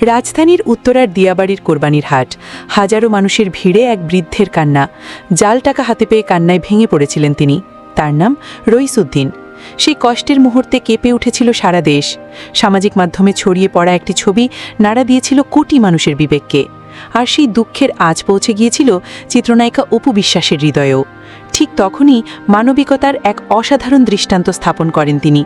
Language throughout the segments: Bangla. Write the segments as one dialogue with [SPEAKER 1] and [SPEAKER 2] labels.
[SPEAKER 1] রাজধানীর উত্তরার দিয়াবাড়ির কোরবানির হাট। হাজারো মানুষের ভিড়ে এক বৃদ্ধের কান্না। জাল টাকা হাতে পেয়ে কান্নায় ভেঙে পড়েছিলেন তিনি। তার নাম রইসুদ্দিন। সেই কষ্টের মুহূর্তে কেঁপে উঠেছিল সারা দেশ। সামাজিক মাধ্যমে ছড়িয়ে পড়া একটি ছবি নাড়া দিয়েছিল কোটি মানুষের বিবেককে। আর সেই দুঃখের আজ পৌঁছে গিয়েছিল চিত্রনায়িকা অপু বিশ্বাসের হৃদয়েও। ঠিক তখনই মানবিকতার এক অসাধারণ দৃষ্টান্ত স্থাপন করেন তিনি।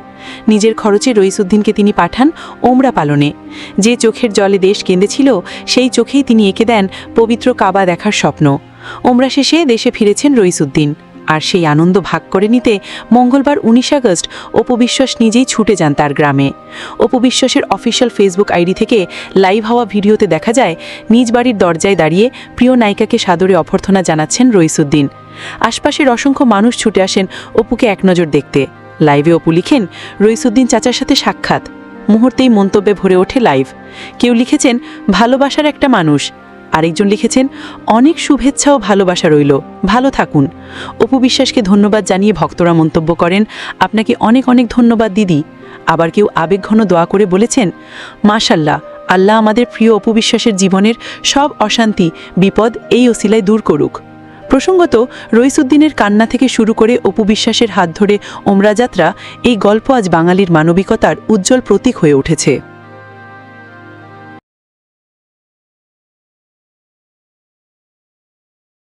[SPEAKER 1] নিজের খরচে রইসুদ্দিনকে তিনি পাঠান ওমরা পালনে। যে চোখের জলে দেশ কেঁদেছিল, সেই চোখেই তিনি এঁকে দেন পবিত্র কাবা দেখার স্বপ্ন। ওমরা শেষে দেশে ফিরেছেন রইসুদ্দিন। আর সেই আনন্দ ভাগ করে নিতে মঙ্গলবার উনিশ আগস্ট অপবিশ্বাস নিজেই ছুটে যান তার গ্রামে। অপবিশ্বাসের অফিসিয়াল ফেসবুক আইডি থেকে লাইভ হওয়া ভিডিওতে দেখা যায়, নিজ বাড়ির দরজায় দাঁড়িয়ে প্রিয় নায়িকাকে সাদরে অভ্যর্থনা জানাচ্ছেন রইসুদ্দিন। আশপাশের অসংখ্য মানুষ ছুটে আসেন অপুকে এক নজর দেখতে। লাইভে অপু লিখেন, রইসুদ্দিন চাচার সাথে সাক্ষাৎ। মুহূর্তেই মন্তব্যে ভরে ওঠে লাইভ। কেউ লিখেছেন, ভালোবাসার একটা মানুষ। আরেকজন লিখেছেন, অনেক শুভেচ্ছা ও ভালোবাসা রইল। ভালো থাকুন। অপু বিশ্বাসকে ধন্যবাদ জানিয়ে ভক্তরা মন্তব্য করেন, আপনাকে অনেক অনেক ধন্যবাদ, দিদি। আবার কেউ আবেগঘন দোয়া করে বলেছেন, মাশাল্লাহ, আল্লাহ আমাদের প্রিয় অপু বিশ্বাসের জীবনের সব অশান্তি, বিপদ এই ওসিলায় দূর করুক। প্রসঙ্গত, রইসুদ্দিনের কান্না থেকে শুরু করে অপু বিশ্বাসের হাত ধরে ওমরা যাত্রা এই গল্প আজ বাঙালির মানবিকতার উজ্জ্বল প্রতীক হয়ে উঠেছে।